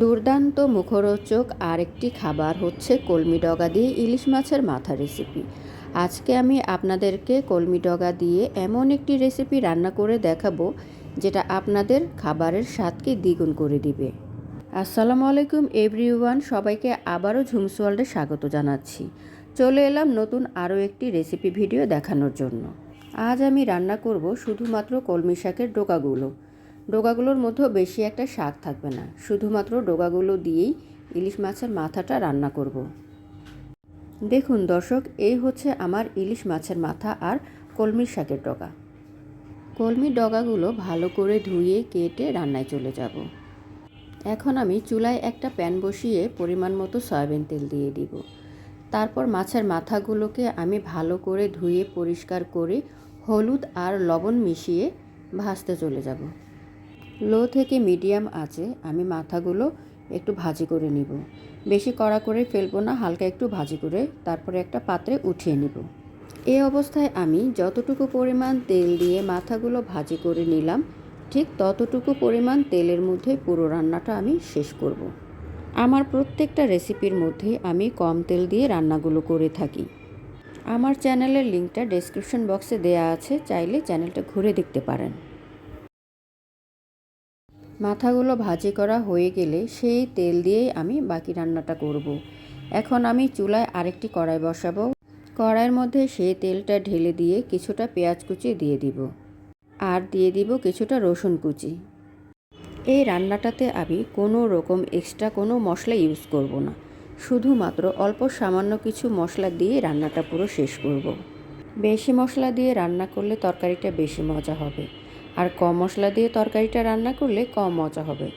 দুর্দান্ত মুখরোচক আরেকটি খাবার হচ্ছে কলমি ডগা দিয়ে ইলিশ মাছের মাথা রেসিপি আজকে আমি আপনাদেরকে কলমি ডগা দিয়ে এমন একটি রেসিপি রান্না করে দেখাবো, যেটা আপনাদের খাবারের স্বাদকে দ্বিগুণ করে দিবে। আসসালামু আলাইকুম এভরিওয়ান, সবাইকে আবারও ঝুমস ওয়ার্ল্ডে স্বাগত জানাচ্ছি। চলে এলাম নতুন আরও একটি রেসিপি ভিডিও দেখানোর জন্য। আজ আমি রান্না করব শুধুমাত্র কলমি শাকের ডোকাগুলো। ডোকাগুলোর মধ্যেও বেশি একটা শাক থাকবে না। শুধুমাত্র ডোগাগুলো দিয়েই ইলিশ মাছের মাথাটা রান্না করব। দেখুন দর্শক, এই হচ্ছে আমার ইলিশ মাছের মাথা আর কলমির শাকের ডগা। কলমির ডগাগুলো ভালো করে ধুয়ে কেটে রান্নায় চলে যাব। এখন আমি চুলায় একটা প্যান বসিয়ে পরিমাণ মতো সয়াবিন তেল দিয়ে দিব। তারপর মাছের মাথাগুলোকে আমি ভালো করে ধুয়ে পরিষ্কার করে হলুদ আর লবণ মিশিয়ে ভাজতে চলে যাব। লো থেকে মিডিয়াম আছে, আমি মাথাগুলো একটু ভাজি করে নিব। বেশি কড়া করে ফেলব না, হালকা একটু ভাজি করে তারপরে একটা পাত্রে উঠিয়ে নিব। এই অবস্থায় আমি যতটুকু পরিমাণ তেল দিয়ে মাথাগুলো ভাজি করে নিলাম, ঠিক ততটুকু পরিমাণ তেলের মধ্যে পুরো রান্নাটা আমি শেষ করব। আমার প্রত্যেকটা রেসিপির মধ্যে আমি কম তেল দিয়ে রান্নাগুলো করে থাকি। আমার চ্যানেলের লিঙ্কটা ডেসক্রিপশন বক্সে দেয়া আছে, চাইলে চ্যানেলটা ঘুরে দেখতে পারেন। মাথাগুলো ভাজি করা হয়ে গেলে সেই তেল দিয়েই আমি বাকি রান্নাটা করব। এখন আমি চুলায় আরেকটি কড়াই বসাবো। কড়াইয়ের মধ্যে সেই তেলটা ঢেলে দিয়ে কিছুটা পেঁয়াজ কুচি দিয়ে দিব। আর দিয়ে দিব কিছুটা রসুন কুচি। এই রান্নাটাতে আমি কোনো রকম এক্সট্রা কোনো মশলা ইউজ করব না। শুধুমাত্র অল্প সামান্য কিছু মশলা দিয়ে রান্নাটা পুরো শেষ করব। বেশি মশলা দিয়ে রান্না করলে তরকারিটা বেশি মজা হবে। আর কম মশলা দিয়ে তরকারিটা রান্না করলে কম মজা হবে।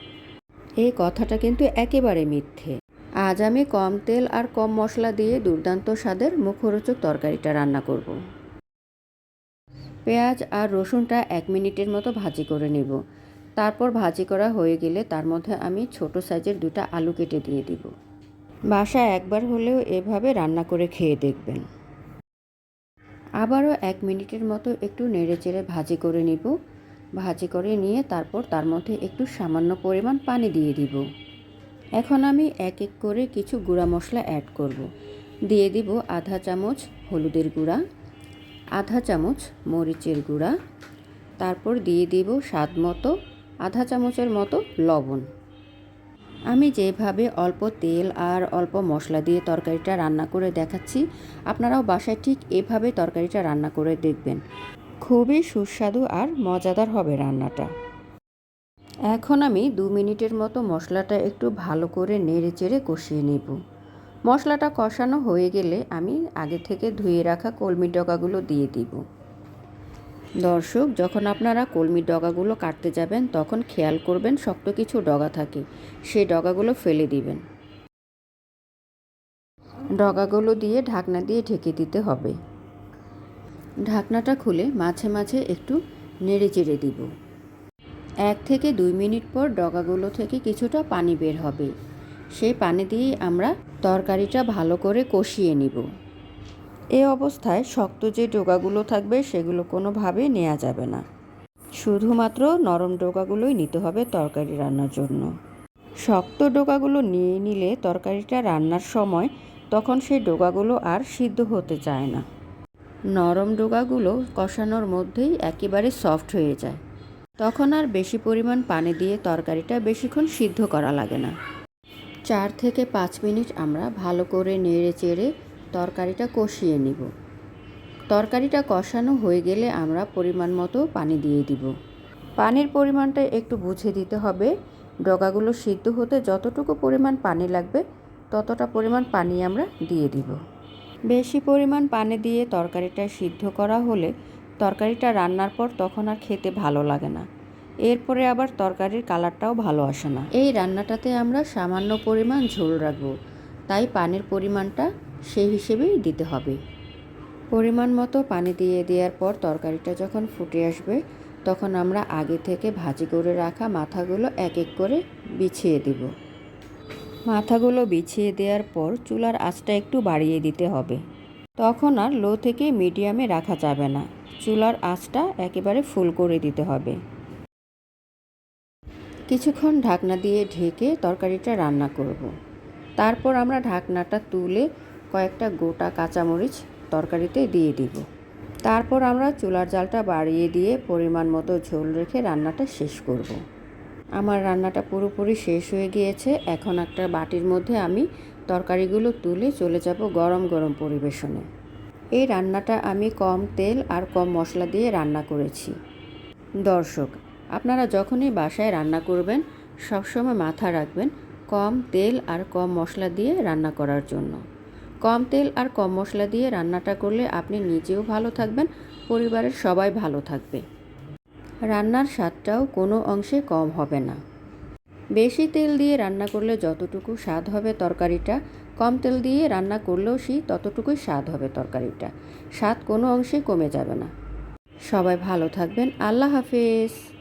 এই কথাটা কিন্তু একেবারে মিথ্যে। আজ আমি কম তেল আর কম মশলা দিয়ে দুর্দান্ত স্বাদের মুখরোচক তরকারিটা রান্না করব। পেঁয়াজ আর রসুনটা এক মিনিটের মতো ভাজি করে নেব। তারপর ভাজি করা হয়ে গেলে তার মধ্যে আমি ছোট সাইজের দুটা আলু কেটে দিয়ে দিব। বাসা একবার হলেও এভাবে রান্না করে খেয়ে দেখবেন। আবারও এক মিনিটের মতো একটু নেড়ে চেড়ে ভাজি করে নিব। ভাজি করে নিয়ে তারপর তার মধ্যে একটু সামান্য পরিমাণ পানি দিয়ে দিব। এখন আমি এক এক করে কিছু গুঁড়া মশলা অ্যাড করব। দিয়ে দিব আধা চামচ হলুদের গুঁড়া, আধা চামচ মরিচের গুঁড়া, তারপর দিয়ে দিব স্বাদ মতো, আধা চামচের মতো লবণ। আমি যেভাবে অল্প তেল আর অল্প মশলা দিয়ে তরকারিটা রান্না করে দেখাচ্ছি, আপনারাও বাসায় ঠিক এভাবে তরকারিটা রান্না করে দেখবেন। খুবই সুস্বাদু আর মজাদার হবে রান্নাটা। এখন আমি দু মিনিটের মতো মশলাটা একটু ভালো করে নেড়ে চেড়ে কষিয়ে নেব। মশলাটা কষানো হয়ে গেলে আমি আগে থেকে ধুয়ে রাখা কলমির ডগাগুলো দিয়ে দিব। দর্শক, যখন আপনারা কলমির ডগাগুলো কাটতে যাবেন, তখন খেয়াল করবেন শক্ত কিছু ডগা থাকে। সেই ডগাগুলো ফেলে দিবেন। ডগাগুলো দিয়ে ঢাকনা দিয়ে ঢেকে দিতে হবে। ঢাকনাটা খুলে মাঝে মাঝে একটু নেড়ে চেড়ে দিব। এক থেকে দুই মিনিট পর ডগাগুলো থেকে কিছুটা পানি বের হবে। সেই পানি দিয়েই আমরা তরকারিটা ভালো করে কষিয়ে নিব। এ অবস্থায় শক্ত যে ডোকাগুলো থাকবে সেগুলো কোনোভাবে নেওয়া যাবে না। শুধুমাত্র নরম ডোকাগুলোই নিতে হবে তরকারি রান্নার জন্য। শক্ত ডোকাগুলো নিয়ে নিলে তরকারিটা রান্নার সময় তখন সেই ডোকাগুলো আর সিদ্ধ হতে চায় না। নরম ডোকাগুলো কষানোর মধ্যেই একেবারে সফট হয়ে যায়। তখন আর বেশি পরিমাণ পানি দিয়ে তরকারিটা বেশিক্ষণ সিদ্ধ করা লাগে না। চার থেকে পাঁচ মিনিট আমরা ভালো করে নেড়ে চেড়ে তরকারিটা কষিয়ে নিব। তরকারিটা কষানো হয়ে গেলে আমরা পরিমাণ মতো পানি দিয়ে দিব। পানির পরিমাণটা একটু বুঝে দিতে হবে। ডগাগুলো সিদ্ধ হতে যতটুকু পরিমাণ পানি লাগবে, ততটা পরিমাণ পানি আমরা দিয়ে দিব। বেশি পরিমাণ পানি দিয়ে তরকারিটা সিদ্ধ করা হলে তরকারিটা রান্নার পর তখন আর খেতে ভালো লাগে না। এরপরে আবার তরকারির কালারটাও ভালো আসে না। এই রান্নাটাতে আমরা সামান্য পরিমাণ ঝোল রাখব, তাই পানির পরিমাণটা সেই হিসেবেই দিতে হবে। পরিমাণ মতো পানি দিয়ে দেওয়ার পর তরকারিটা যখন ফুটে আসবে, তখন আমরা আগে থেকে ভাজি করে রাখা মাথাগুলো এক এক করে বিছিয়ে দিব। মাথাগুলো বিছিয়ে দেওয়ার পর চুলার আঁচটা একটু বাড়িয়ে দিতে হবে তখন আর লো থেকে মিডিয়ামে রাখা যাবে না চুলার আঁচটা একেবারে ফুল করে দিতে হবে কিছুক্ষণ ঢাকনা দিয়ে ঢেকে তরকারিটা রান্না করব। তারপর আমরা ঢাকনাটা তুলে কয়েকটা গোটা কাঁচামরিচ তরকারিতে দিয়ে দিব তারপর আমরা চুলার জালটা বাড়িয়ে দিয়ে পরিমাণ মতো ঝোল রেখে রান্নাটা শেষ করব। আমার রান্নাটা পুরোপুরি শেষ হয়ে গিয়েছে। এখন একটা বাটির মধ্যে আমি তরকারিগুলো তুলে চলে যাব গরম গরম পরিবেশনে। এই রান্নাটা আমি কম তেল আর কম মশলা দিয়ে রান্না করেছি। দর্শক, আপনারা যখনই বাসায় রান্না করবেন, সবসময় মাথা রাখবেন কম তেল আর কম মশলা দিয়ে রান্না করার জন্য। কম তেল আর কম মশলা দিয়ে রান্নাটা করলে আপনি নিজেও ভালো থাকবেন, পরিবারের সবাই ভালো থাকবে। রান্নার স্বাদটাও কোনো অংশে কম হবে না। বেশি তেল দিয়ে রান্না করলে যতটুকু স্বাদ হবে তরকারিটা, কম তেল দিয়ে রান্না করলেও সেই ততটুকুই স্বাদ হবে তরকারিটা। স্বাদ কোনো অংশে কমে যাবে না। সবাই ভালো থাকবেন। আল্লাহ হাফেজ।